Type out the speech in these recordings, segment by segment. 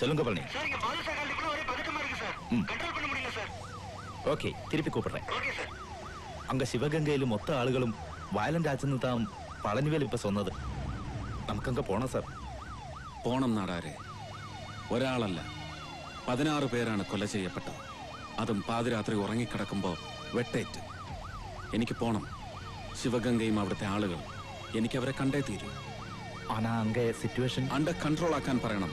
சொல்லுங்க பழனி. சார் இங்க பாதுஷா காலத்துக்குள்ள ஒரே பதட்டமா இருக்கு சார். கண்ட்ரோல் பண்ண முடியல சார். ഓക്കെ തിരുപ്പി കൂപ്പിട്ടെ ഓക്കെ സാർ അങ്ങ് ശിവഗംഗയിലെ മൊത്ത ആളുകളും വയലൻ രാജ്യം താം പളനിവേൽ ഇപ്പൊ സ്വന്നത് നമുക്കങ്ങ് പോണം സാർ പോണം നാടാരെ ഒരാളല്ല പതിനാറ് പേരാണ് കൊല ചെയ്യപ്പെട്ടത് അതും പാതിരാത്രി ഉറങ്ങിക്കിടക്കുമ്പോൾ വെട്ടേറ്റ് എനിക്ക് പോണം. ശിവഗംഗയും അവിടുത്തെ ആളുകൾ. എനിക്ക് അവരെ കണ്ടേ തീരൂ. ആനാ അങ്ങേ സിറ്റുവേഷൻ അണ്ടർ കൺട്രോൾ ആക്കാൻ പറയണം.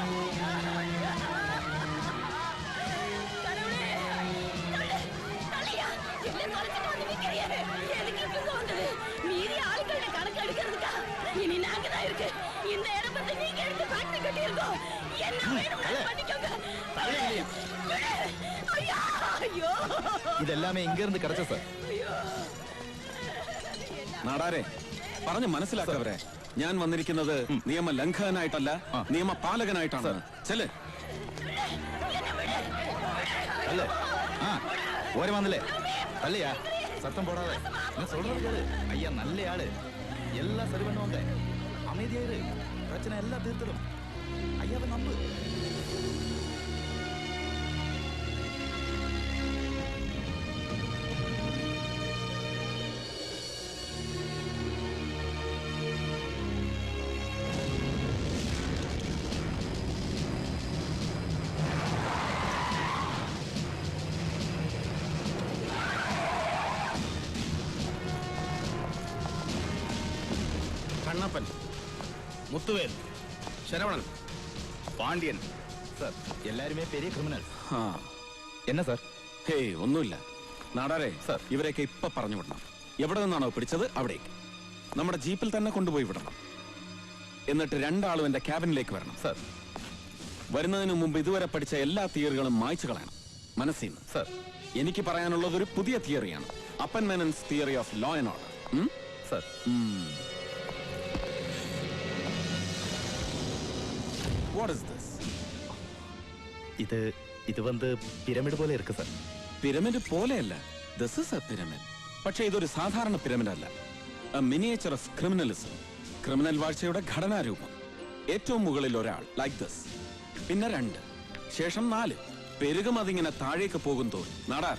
ഇതെല്ലാമേ ഇങ്ങേറിന് കിടച്ച സാർ. നാടാരെ പറഞ്ഞു മനസ്സിലാക്കവരെ. ഞാൻ വന്നിരിക്കുന്നത് നിയമ ലംഘകനായിട്ടല്ല നിയമ പാലകനായിട്ടാണ്. ചെല്ലേ. അല്ലേ? ആ ഓരോ വന്നില്ലേ? അല്ലയാ சத்தம் പോടാതെ. நான் சொல்றது கேளு ஐயா நல்ல ஆளு எல்லாம் சரி பண்ணுவாங்க அமைதியாயிரு பிரச்சனை எல்லாம் А я вам был. കണ്ണപ്പൻ മുത്തുവേൽ ശരവണൻ. പാണ്ഡ്യൻ. സർ എല്ലാരുമേ പെരിയ ക്രിമിനൽ. ആ എന്നാ സാർ? ഹേ ഒന്നുമില്ല. നാടാരെ സർ. ഇവരെയൊക്കെ ഇപ്പൊ പറഞ്ഞു വിടണം. എവിടെ നിന്നാണോ പിടിച്ചത്? അവിടേക്ക്. നമ്മുടെ ജീപ്പിൽ തന്നെ കൊണ്ടുപോയി വിടണം. എന്നിട്ട് രണ്ടാളും എന്റെ ക്യാബിനിലേക്ക് വരണം. സർ. വരുന്നതിന് മുമ്പ് ഇതുവരെ പഠിച്ച എല്ലാ തിയറികളും മായ്ച്ചു കളയണം. മനസ്സിൽ നിന്ന്. സാർ. എനിക്ക് പറയാനുള്ളത് ഒരു പുതിയ തിയറിയാണ്. Appan Menon's theory of law and order sir. What is this ഇത് ഇത് വന്ന് പിരമിഡ് പോലെ ഇருக்கு സർ. പിരമിഡ് പോലെയല്ല. ദിസ് ഇസ് എ പിരമിഡ് പക്ഷേ ഇതൊരു സാധാരണ പിരമിഡ് അല്ല a miniature of criminalism criminal വാഴ്ചയുടെ ഘടനാരൂപം. ഏറ്റവും മുകളിൽ ഒരാൾ ലൈക്ക് ദിസ് പിന്നെ രണ്ട്. ശേഷം നാല്. പെരുകും അതിങ്ങനെ താഴേക്ക് പോകും തോറും. നടാർ.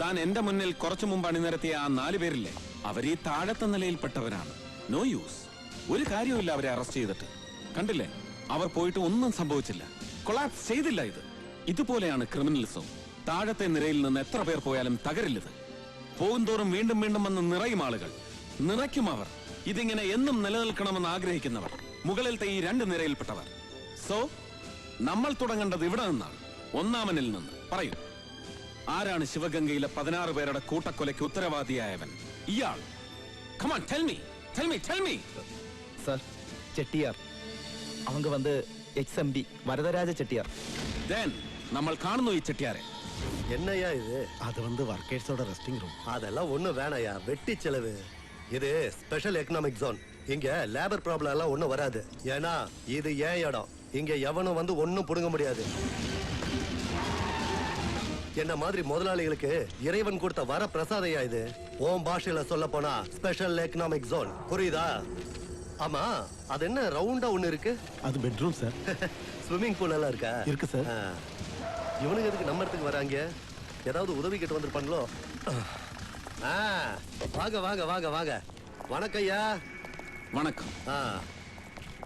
താൻ എന്റെ മുന്നിൽ കുറച്ചു മുമ്പ് അണിനിരത്തിയ ആ നാല് പേരില്ലേ? അവർ ഈ താഴത്തെ നിലയിൽപ്പെട്ടവരാണ്. നോ യൂസ് ഒരു കാര്യവുമില്ല അവരെ അറസ്റ്റ് ചെയ്തിട്ട്. കണ്ടില്ലേ? അവർ പോയിട്ട് ഒന്നും സംഭവിച്ചില്ല. കൊളാപ്സ് ചെയ്തില്ല ഇത്. ഇതുപോലെയാണ് ക്രിമിനലിസം താഴത്തെ നിരയിൽ നിന്ന് എത്ര പേർ പോയാലും തകരില്ലത്. പോകുന്തോറും വീണ്ടും വീണ്ടും വന്ന് നിറയും ആളുകൾ. നിറയ്ക്കും അവർ. ഇതിങ്ങനെ എന്നും നിലനിൽക്കണമെന്ന് ആഗ്രഹിക്കുന്നവർ. മുകളിലത്തെ ഈ രണ്ട് നിരയിൽപ്പെട്ടവർ. സോ നമ്മൾ തുടങ്ങേണ്ടത് ഇവിടെ നിന്നാണ്. ഒന്നാമനിൽ നിന്ന്. പറയൂ. ആരാണ് ശിവഗംഗയിലെ പതിനാറ് പേരുടെ കൂട്ടക്കൊലയ്ക്ക് ഉത്തരവാദിയായവൻ? ഇയാൾ. Tell tell tell sir Chettiar அவங்க வந்து ex M P Varadaraja Chettiar then നമ്മൾ കാണുന്നു ഈ என்னையா இது? அது வந்து ஒர்க்கர்ஸோட ரெஸ்டிங் ரூம் அதெல்லாம் ஒன்றும் வேணாயா வெட்டி செலவு. இது ஸ்பெஷல் எக்கனாமிக் ஜோன் இங்க லேபர் ப்ராப்ளம் எல்லாம் ஒன்றும் வராது. ஏன்னா இது ஏன் இடம்? இங்க எவனும் வந்து ஒன்றும் பிடுங்க முடியாது. என்ன மாதிரி முதலாளிகளுக்கு இறைவன் கொடுத்த வர பிரசாதையா இது? ஓம் பாஷையில சொல்ல போனா ஸ்பெஷல் எக்கனாமிக் ஜோன் புரியுதா? ஆமா அது என்ன ரவுண்டா ஒண்ணு இருக்கு? அது பெட்ரூம் சார் ஸ்விம்மிங் பூல் எல்லாம் இருக்கா? இருக்கு சார் இவனுக்கு எதுக்கு நம்ம இடத்துக்கு வராங்க? ஏதாவது உதவி கேட்டு வந்திருப்பாங்களோ? வாங்க வாங்க வாங்க வாங்க. வணக்கம் ஐயா. வணக்கம். ஆ.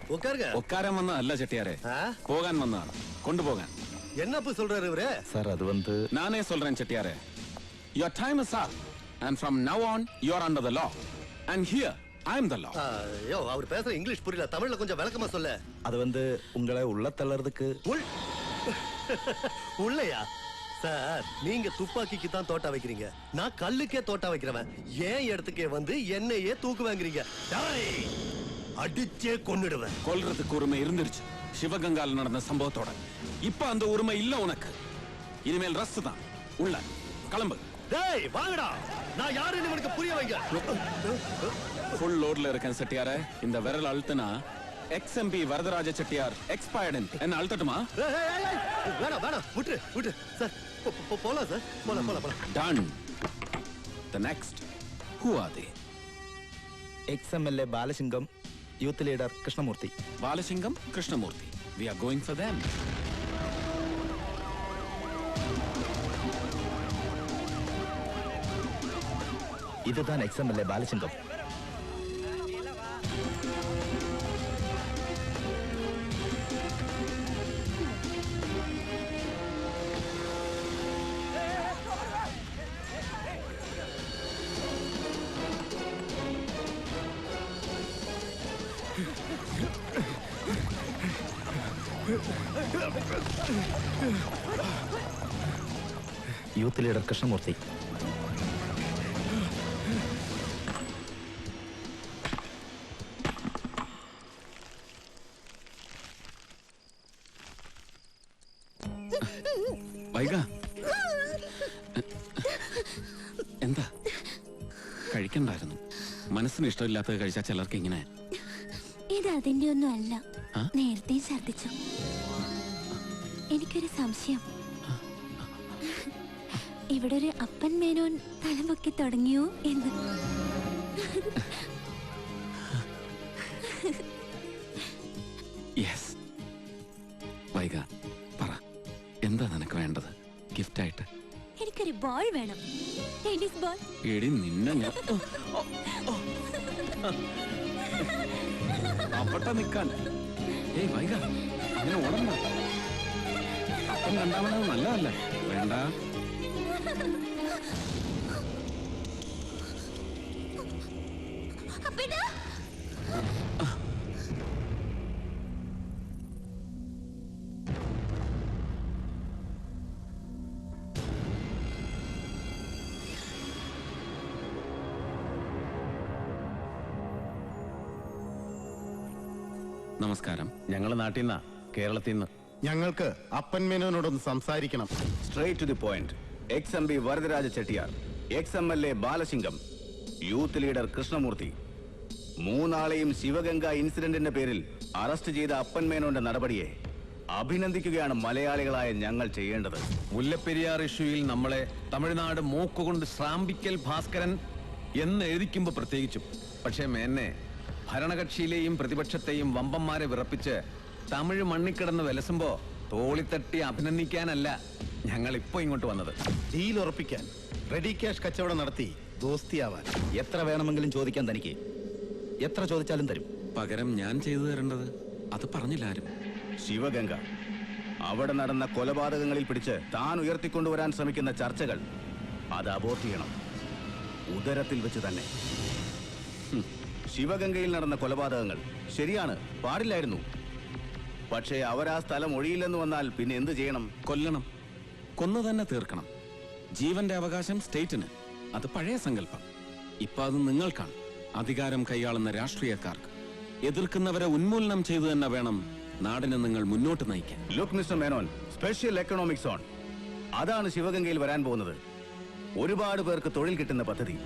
உட்காருங்க. உட்காரம் வந்தான் அல்ல செட்டியாரே. போகான் வந்தான் கொண்டு போகான். என்ன போய் சொல்றாரு இவரே? சார் அது வந்து நானே சொல்றேன் செட்டியாரே. Your time is up and from now on you are under the law and here I am the law ஐயோ அவர் பேசுற இங்கிலீஷ் புரியல. தமிழ்ல கொஞ்சம் விளக்கமா சொல்ல. அது வந்து உங்களை உள்ள தள்ளறதுக்கு. உள். உள்ளயா? சார் நீங்க துப்பாக்கிக்கு தான் தோட்டா வைக்கிறீங்க. நான் கல்லுக்கே தோட்டா வைக்கிறவன். ஏன் இடத்துக்கே வந்து என்னையே தூக்கு வாங்குறீங்க அடிச்சே கொன்னுடுவேன். கொல்றதுக்கு உரிமை இருந்துருச்சு. சிவகங்கால நடந்த சம்பவத்தோட. இப்ப அந்த உரிமை இல்ல உனக்கு. இனிமேல் ரஸ் தான். உள்ள. கிளம்பு. டேய் வாங்கடா. நான் யாருன்னு இவனுக்கு புரிய வைங்க. ஃபுல் லோட்ல இருக்கேன் செட்டியார. இந்த விரல் அழுத்தினா எக்ஸ்எம்பி வரதராஜ செட்டியார் எக்ஸ்பயர்டன் என்ன அழுத்தட்டுமா? வேணாம் வேணாம். விட்டுரு விட்டுரு. சார் போலாம் சார். போலாம் போலாம் போலாம். Done the next who are they ex MLA Balasingam youth leader Krishnamurthy Balasingam Krishnamurthy we are going for them இதுதான் ex M L A Balasingam youth leader Krishnamurthy ഇഷ്ടമില്ലാത്തത് കഴിച്ചാൽ ചിലർക്ക് ഇങ്ങനെ. ഇത് അതിന്റെ ഒന്നും അല്ല. ആ? നേരത്തെ ഛർദിച്ചു എനിക്കൊരു സംശയം. ഇവിടെ ഒരു അപ്പൻ മേനോൻ തലമുക്കി തുടങ്ങിയോ എന്ന്. യെസ് വൈക പറ. എന്താ നിനക്ക് വേണ്ടത്? ഗിഫ്റ്റായിട്ട് എനിക്കൊരു ബോൾ വേണം. ടെന്നീസ് ബോൾ എടി നിന്നെ ഞാൻ അവിടെ നിൽക്കാൻ ഏയ് വൈക അങ്ങനെ ഓടണ്ട. അപ്പം കണ്ടാവണത് നല്ലതല്ല? വേണ്ട. നമസ്കാരം. ഞങ്ങൾ നാട്ടിൽ നിന്നാ കേരളത്തിൽ നിന്ന് ഞങ്ങൾക്ക് അപ്പൻ മേനോനോടൊന്ന് സംസാരിക്കണം. Straight to the point ex M P Varadaraja Chettiar. Ex M L A Balasingam youth leader Krishnamurthy. മൂന്നാളെയും Sivaganga ഇൻസിഡന്റിന്റെ പേരിൽ അറസ്റ്റ് ചെയ്ത അപ്പൻ മേനോന്റെ നടപടിയെ അഭിനന്ദിക്കുകയാണ് മലയാളികളായ ഞങ്ങൾ ചെയ്യേണ്ടത്. മുല്ലപ്പെരിയാർ ഇഷ്യൂയിൽ നമ്മളെ തമിഴ്നാട് മൂക്കുകൊണ്ട് ശ്രാമ്പിക്കൽ ഭാസ്കരൻ എന്ന് എഴുതിക്കുമ്പോ പ്രത്യേകിച്ചും. പക്ഷേ മേന്നെ ഭരണകക്ഷിയിലെയും പ്രതിപക്ഷത്തെയും വമ്പന്മാരെ വിറപ്പിച്ച് തമിഴ് മണ്ണിക്കിടന്ന് വിലസുമ്പോ തോളിത്തട്ടി അഭിനന്ദിക്കാനല്ല ഞങ്ങൾ ഇപ്പൊ ഇങ്ങോട്ട് വന്നത്. ഡീൽ ഉറപ്പിക്കാൻ റെഡി ക്യാഷ് കച്ചവടം നടത്തി ദോസ്തിയാവാൻ. എത്ര വേണമെങ്കിലും ചോദിക്കാൻ തനിക്ക്. എത്ര ചോദിച്ചാലും തരും. പകരം ഞാൻ ചെയ്തു തരേണ്ടത് അത് പറഞ്ഞില്ല ആരും. ശിവഗംഗ. അവിടെ നടന്ന കൊലപാതകങ്ങളിൽ പിടിച്ച് താൻ ഉയർത്തിക്കൊണ്ടുവരാൻ ശ്രമിക്കുന്ന ചർച്ചകൾ അത് അബോർട്ട് ചെയ്യണം. ഉദരത്തിൽ വെച്ച് തന്നെ. ശിവഗംഗയിൽ നടന്ന കൊലപാതകങ്ങൾ. ശരിയാണ് പാടില്ലായിരുന്നു. പക്ഷേ അവരാ സ്ഥലം ഒഴിയില്ലെന്ന് വന്നാൽ പിന്നെ എന്ത് ചെയ്യണം? കൊല്ലണം. കൊന്നു തന്നെ തീർക്കണം. ജീവന്റെ അവകാശം സ്റ്റേറ്റിന്. അത് പഴയ സങ്കല്പം. ഇപ്പൊ അത് നിങ്ങൾക്കാണ്. അധികാരം കൈയാളുന്ന രാഷ്ട്രീയക്കാർക്ക്. എതിർക്കുന്നവരെ ഉന്മൂലനം ചെയ്തു തന്നെ വേണം നാടിനെ നിങ്ങൾ മുന്നോട്ട് നയിക്കാൻ. Look mister Menon special economic zone അതാണ് ശിവഗംഗയിൽ വരാൻ പോകുന്നത്. ഒരുപാട് പേർക്ക് തൊഴിൽ കിട്ടുന്ന പദ്ധതി.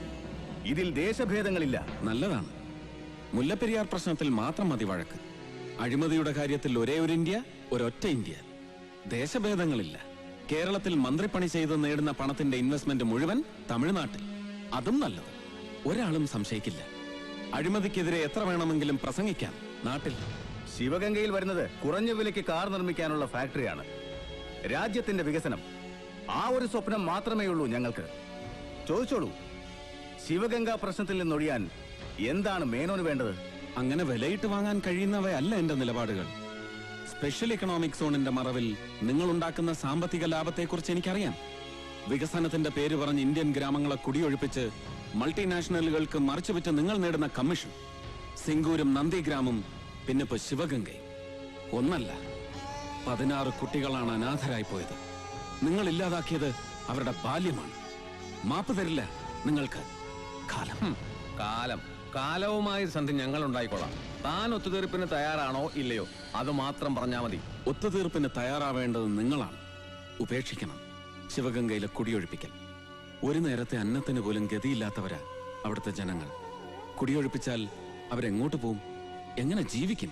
ഇതിൽ ദേശഭേദങ്ങളില്ല. നല്ലതാണ്. മുല്ലപ്പെരിയാർ പ്രശ്നത്തിൽ മാത്രം മതി വഴക്ക്. അഴിമതിയുടെ കാര്യത്തിൽ ഒരേ ഒരു ഇന്ത്യ ഒരൊറ്റ ഇന്ത്യ. ദേശഭേദങ്ങളില്ല. കേരളത്തിൽ മന്ത്രിപ്പണി ചെയ്ത് നേടുന്ന പണത്തിന്റെ ഇൻവെസ്റ്റ്മെന്റ് മുഴുവൻ തമിഴ്നാട്ടിൽ. അതും നല്ലത്. ഒരാളും സംശയിക്കില്ല. അഴിമതിക്കെതിരെ എത്ര വേണമെങ്കിലും പ്രസംഗിക്കാം. നാട്ടിൽ. ശിവഗംഗയിൽ വരുന്നത് കുറഞ്ഞ വിലയ്ക്ക് കാർ നിർമ്മിക്കാനുള്ള ഫാക്ടറിയാണ്. രാജ്യത്തിന്റെ വികസനം. ആ ഒരു സ്വപ്നം മാത്രമേ ഉള്ളൂ ഞങ്ങൾക്ക്. ചോദിച്ചോളൂ. ശിവഗംഗ പ്രശ്നത്തിൽ നിന്നൊഴിയാൻ എന്താണ് മേനോന് വേണ്ടത്? അങ്ങനെ വിലയിട്ട് വാങ്ങാൻ കഴിയുന്നവയല്ല എന്റെ നിലപാടുകൾ. സ്പെഷ്യൽ ഇക്കണോമിക് സോണിന്റെ മറവിൽ നിങ്ങൾ ഉണ്ടാക്കുന്ന സാമ്പത്തിക ലാഭത്തെക്കുറിച്ച് എനിക്കറിയാം. വികസനത്തിന്റെ പേര് പറഞ്ഞ് ഇന്ത്യൻ ഗ്രാമങ്ങളെ കുടിയൊഴിപ്പിച്ച് മൾട്ടിനാഷണലുകൾക്ക് മറിച്ചുവിറ്റ് നിങ്ങൾ നേടുന്ന കമ്മീഷൻ സിംഗൂരും നന്ദിഗ്രാമും പിന്നെ ഇപ്പൊ ശിവഗംഗയും. ഒന്നല്ല പതിനാറ് കുട്ടികളാണ് അനാഥരായി പോയത്. നിങ്ങൾ ഇല്ലാതാക്കിയത് അവരുടെ ബാല്യമാണ്. മാപ്പ് തരില്ല നിങ്ങൾക്ക്. കാലം. കാലം. കാലവുമായി സന്ധി ഞങ്ങൾ ഉണ്ടായിക്കൊള്ളാം. താൻ ഒത്തുതീർപ്പിന് തയ്യാറാണോ ഇല്ലയോ? അത് മാത്രം പറഞ്ഞാൽ മതി. ഒത്തുതീർപ്പിന് തയ്യാറാവേണ്ടത് നിങ്ങളാണ്. ഉപേക്ഷിക്കണം. ശിവഗംഗയിലെ കുടിയൊഴിപ്പിക്കൽ. ഒരു നേരത്തെ അന്നത്തിന് പോലും ഗതിയില്ലാത്തവരാ അവിടുത്തെ ജനങ്ങൾ. കുടിയൊഴിപ്പിച്ചാൽ അവരെങ്ങോട്ട് പോവും? എങ്ങനെ ജീവിക്കും?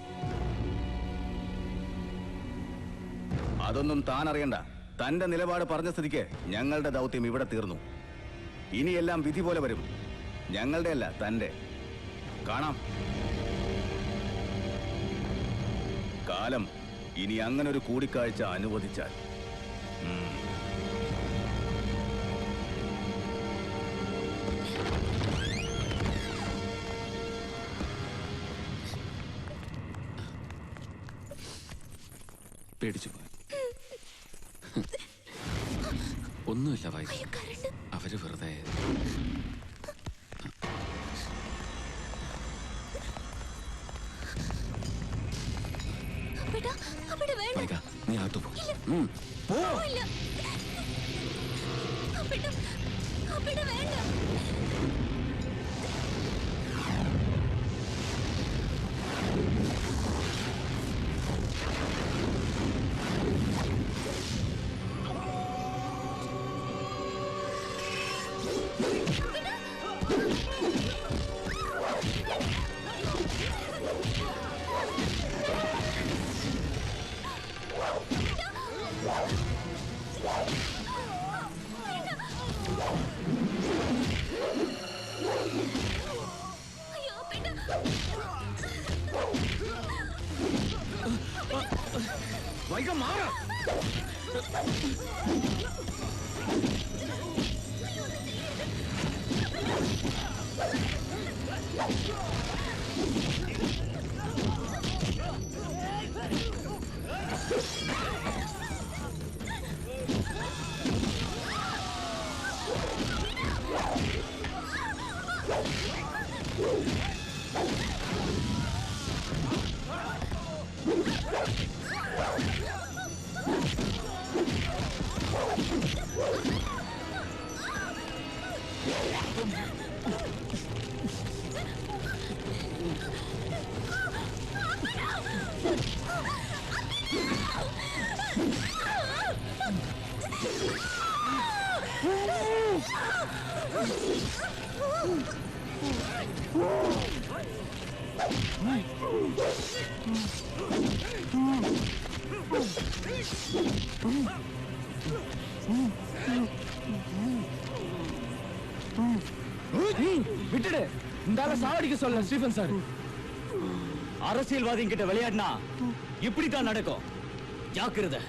അതൊന്നും താൻ അറിയണ്ട. തന്റെ നിലപാട് പറഞ്ഞ സ്ഥിതിക്ക് ഞങ്ങളുടെ ദൗത്യം ഇവിടെ തീർന്നു. ഇനിയെല്ലാം വിധി പോലെ വരും. ഞങ്ങളുടെ അല്ല തന്റെ കാണാം. കാലം ഇനി അങ്ങനെ ഒരു കൂടിക്കാഴ്ച അനുവദിച്ചാൽ. പേടിച്ചു പോയി. ഒന്നുമില്ല വൈകി അവർ വെറുതെ Yeah. விட்டுடு. இந்த சாவடிக்க சொல்ல ஸ்டீஃபன் சார். அரசியல்வாதிங்க கிட்ட விளையாடினா இப்படித்தான் நடக்கும். ஜாக்கிரதை.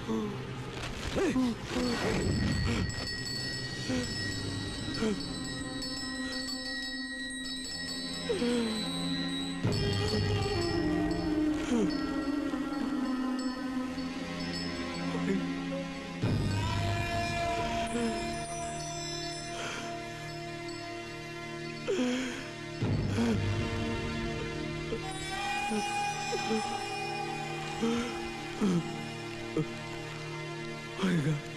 아이가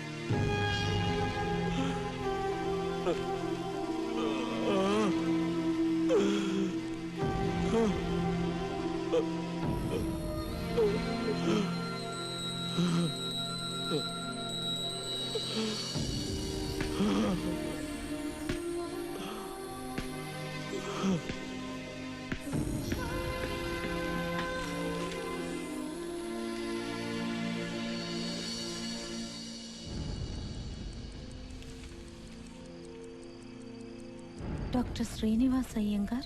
ഡോക്ടർ ശ്രീനിവാസ് അയ്യങ്കാർ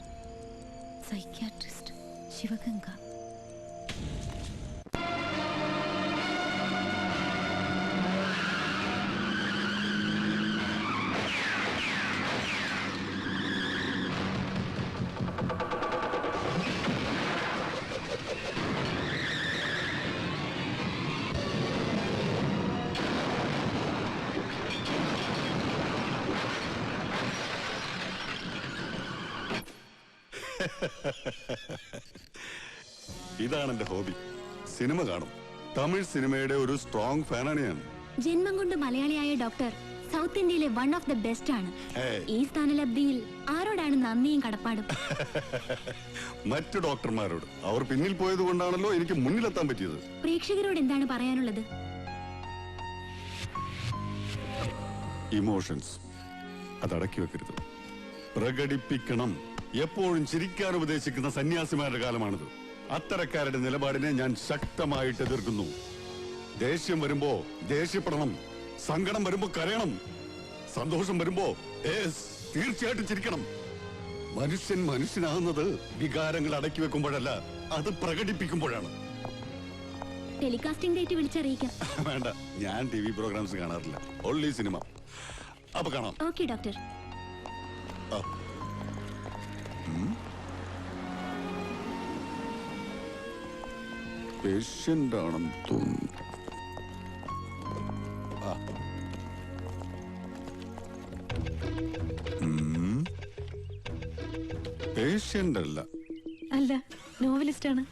സൈക്യാട്രിസ്റ്റ് ശിവഗംഗ. ഇതാണ് എന്റെ ഹോബി. സിനിമ കാണും. തമിഴ് സിനിമയുടെ ഒരു സ്ട്രോങ് ഫാനാണ് ഞാൻ. ജന്മം കൊണ്ട് മലയാളിയായ ഡോക്ടർ സൗത്ത് ഇന്ത്യയിലെ വൺ ഓഫ് ദ ബെസ്റ്റ് ആണ്. ഈ സ്ഥാനലബ്ധിയിൽ ആരോടാണ് നന്ദിയും കടപ്പാടും? മറ്റു ഡോക്ടർമാരോട് അവർ പിന്നിൽ പോയത് കൊണ്ടാണല്ലോ എനിക്ക് മുന്നിലെത്താൻ പറ്റിയത്. പ്രേക്ഷകരോട് എന്താണ് പറയാനുള്ളത്? ഇമോഷൻസ് അതടക്കി വെക്കരുത്. പ്രകടിപ്പിക്കണം. എപ്പോഴും ചിരിക്കാൻ ഉപദേശിക്കുന്ന സന്യാസിമാരുടെ കാലമാണിത്. അത്തരക്കാരുടെ നിലപാടിനെ ഞാൻ ശക്തമായിട്ട് എതിർക്കുന്നു. ദേഷ്യം വരുമ്പോ ദേഷ്യപ്പെടണം. സങ്കടം വരുമ്പോ കരയണം. സന്തോഷം വരുമ്പോ തീർച്ചയായിട്ടും ചിരിക്കണം. മനുഷ്യൻ മനുഷ്യനാകുന്നത് വികാരങ്ങൾ അടക്കി വെക്കുമ്പോഴല്ല അത് പ്രകടിപ്പിക്കുമ്പോഴാണ്. Telecasting date വിളിച്ചറിയിക്കാം. വേണ്ട ഞാൻ ടി വി പ്രോഗ്രാംസ് കാണാറില്ല. Only cinema. അപ്പൊ കാണാം. Okay doctor. പേഷ്യന്റ് ആണെന്ന് തോന്നുന്നു. പേഷ്യന്റ് അല്ല അല്ല നോവലിസ്റ്റ് ആണ്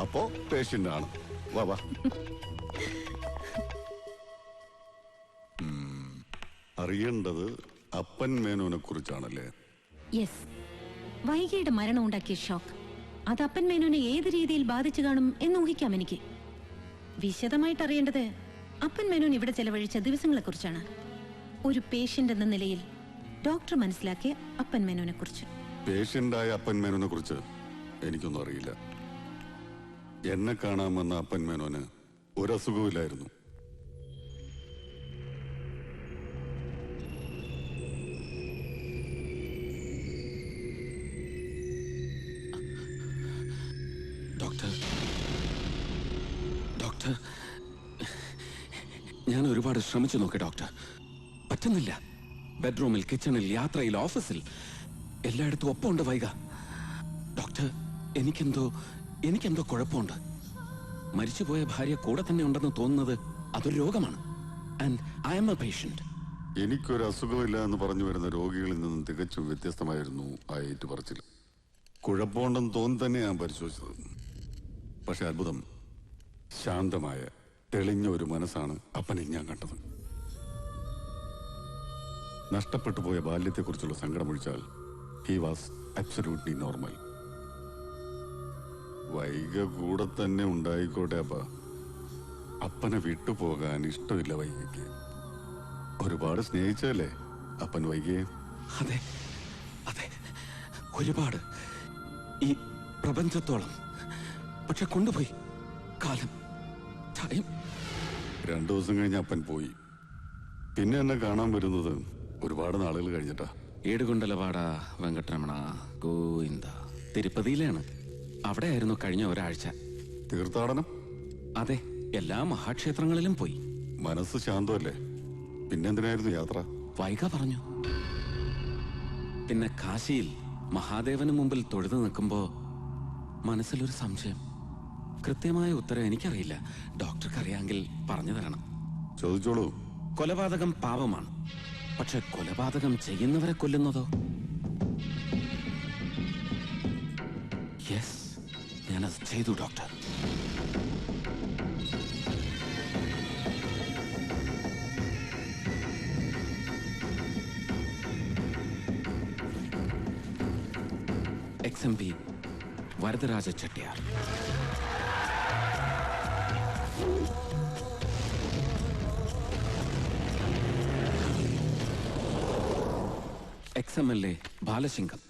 അപ്പോ പേഷ്യന്റ് ആണ് വാ. വാ. അറിയേണ്ടത് അപ്പൻ മേനോനെ കുറിച്ചാണല്ലേ യെസ്. വൈകിയുടെ മരണം ഉണ്ടാക്കിയ ഷോക്ക്. അത് അപ്പൻ മേനോനെ ഏത് രീതിയിൽ ബാധിച്ചു കാണും എന്ന് ഊഹിക്കാം എനിക്ക്. വിശദമായിട്ട് അറിയേണ്ടത് അപ്പൻ മേനോൻ ഇവിടെ ചെലവഴിച്ച ദിവസങ്ങളെ കുറിച്ചാണ് ഒരു പേഷ്യന്റ് എന്ന നിലയിൽ ഡോക്ടർ മനസ്സിലാക്കിയ അപ്പൻ മേനോനെ കുറിച്ച് പേഷ്യന്റായ അപ്പൻ മേനോനെ കുറിച്ച് എനിക്കൊന്നും അറിയില്ല. എന്നെ കാണാമെന്ന അപ്പൻ മേനോന് ഒരസുഖമില്ലായിരുന്നു ഒരുപാട് ശ്രമിച്ചു നോക്കി ഡോക്ടർ. പറ്റുന്നില്ല. ബെഡ്റൂമിൽ കിച്ചണിൽ യാത്രയിൽ ഓഫീസിൽ. എല്ലായിടത്തും ഒപ്പമുണ്ട് വൈക ഡോക്ടർ എനിക്കെന്തോ എനിക്കെന്തോ കുഴപ്പമുണ്ട്. മരിച്ചുപോയ ഭാര്യ കൂടെ തന്നെ ഉണ്ടെന്ന് തോന്നുന്നത് അതൊരു രോഗമാണ്. ആൻഡ് ഐ എം എനിക്കൊരു അസുഖമില്ല എന്ന് പറഞ്ഞു വരുന്ന രോഗികളിൽ നിന്നും തികച്ചും വ്യത്യസ്തമായിരുന്നു ആ ഏറ്റുപറച്ചിൽ. കുഴപ്പമുണ്ടെന്ന് തോന്നി തന്നെ ഞാൻ പരിശോധിച്ചത്. പക്ഷെ അത്ഭുതം ശാന്തമായ തെളിഞ്ഞ ഒരു മനസ്സാണ് അപ്പനിൽ ഞാൻ കണ്ടത്. നഷ്ടപ്പെട്ടു പോയ ബാല്യത്തെക്കുറിച്ചുള്ള സങ്കടമൊഴിച്ചാൽ ഹി വാസ് അബ്സല്യൂട്ട്ലി നോർമൽ വൈക കൂടെ തന്നെ ഉണ്ടായിക്കോട്ടെ അപ്പ. അപ്പനെ വിട്ടുപോകാൻ ഇഷ്ടമില്ല വൈകയ്ക്ക് ഒരുപാട് സ്നേഹിച്ചല്ലേ അപ്പൻ വൈകിയെ അതെ അതെ ഒരുപാട്. ഈ പ്രപഞ്ചത്തോളം. പക്ഷെ കൊണ്ടുപോയി. കാലം ടൈം രണ്ടു ദിവസം കഴിഞ്ഞ് അപ്പൻ പോയി. പിന്നെ എന്നെ കാണാൻ വരുന്നത് ഒരുപാട് നാളുകൾ കഴിഞ്ഞിട്ടാ. ഏടുകൊണ്ടലവാട വെങ്കട്ടരമണ ഗോവിന്ദ തിരുപ്പതിയിലാണ്. അവിടെ ആയിരുന്നു കഴിഞ്ഞ ഒരാഴ്ച. തീർത്ഥാടനം? അതെ എല്ലാ മഹാക്ഷേത്രങ്ങളിലും പോയി. മനസ്സ് ശാന്തമല്ലേ? പിന്നെന്തിനായിരുന്നു യാത്ര? വൈക പറഞ്ഞു. പിന്നെ കാശിയിൽ മഹാദേവന് മുമ്പിൽ തൊഴുതു നിൽക്കുമ്പോ മനസ്സിലൊരു സംശയം. കൃത്യമായ ഉത്തരം എനിക്കറിയില്ല. ഡോക്ടർക്ക് അറിയാമെങ്കിൽ പറഞ്ഞു തരണം. ചോദിച്ചോളൂ. കൊലപാതകം പാപമാണ്. പക്ഷെ കൊലപാതകം ചെയ്യുന്നവരെ കൊല്ലുന്നതോ? യെസ് ഞാനത് ചെയ്തു doctor. Ex M P Varadaraja Chettiar. Ex M L A Balasingam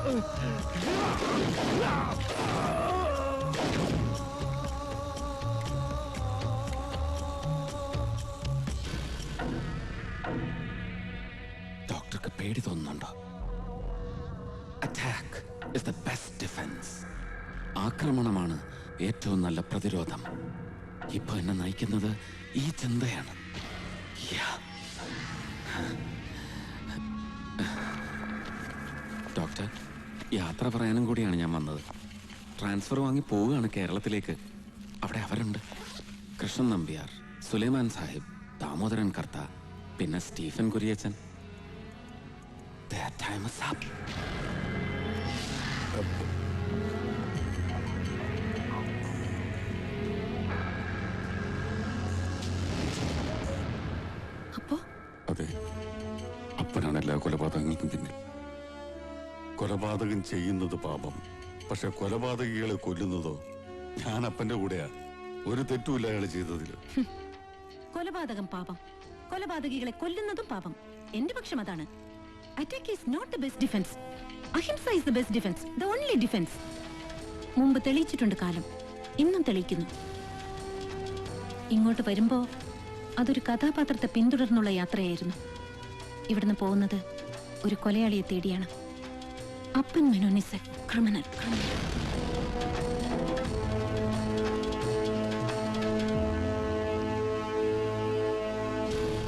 ഡോക്ടർക്ക് പേടി തോന്നുന്നുണ്ടോ? Attack is the best defence ആക്രമണമാണ് ഏറ്റവും നല്ല പ്രതിരോധം. ഇപ്പൊ എന്നെ നയിക്കുന്നത് ഈ ചിന്തയാണ്. ഡോക്ടർ യാത്ര പറയാനും കൂടിയാണ് ഞാൻ വന്നത്. ട്രാൻസ്ഫർ വാങ്ങി പോവുകയാണ് കേരളത്തിലേക്ക്. അവിടെ അവരുണ്ട്. കൃഷ്ണൻ നമ്പ്യാർ സുലൈമാൻ സാഹിബ് ദാമോദരൻ കർത്ത പിന്നെ Stephen Kuriachan. Their time is up. കൊലപാതകം ചെയ്യുന്നത് പാപം. പക്ഷെ കൊലപാതകികളെ കൊല്ലുന്നതോ ഞാൻ അപ്പന്റെ കൂടെയാ. ഒരു തെറ്റുമില്ല അയാൾ ചെയ്തതിൽ. കൊലപാതകം പാപം. കൊലപാതകികളെ കൊല്ലുന്നതും പാപം. എന്റെ പക്ഷം അതാണ്. Not best defence best defence only defence മുമ്പ് തെളിയിച്ചിട്ടുണ്ട് കാലം. ഇന്നും തെളിയിക്കുന്നു. ഇങ്ങോട്ട് വരുമ്പോ അതൊരു കഥാപാത്രത്തെ പിന്തുടർന്നുള്ള യാത്രയായിരുന്നു. ഇവിടുന്ന് പോകുന്നത് ഒരു കൊലയാളിയെ തേടിയാണ്. அப்பன் மெனோனிஸ் கிரிமினல் கிரிமினல்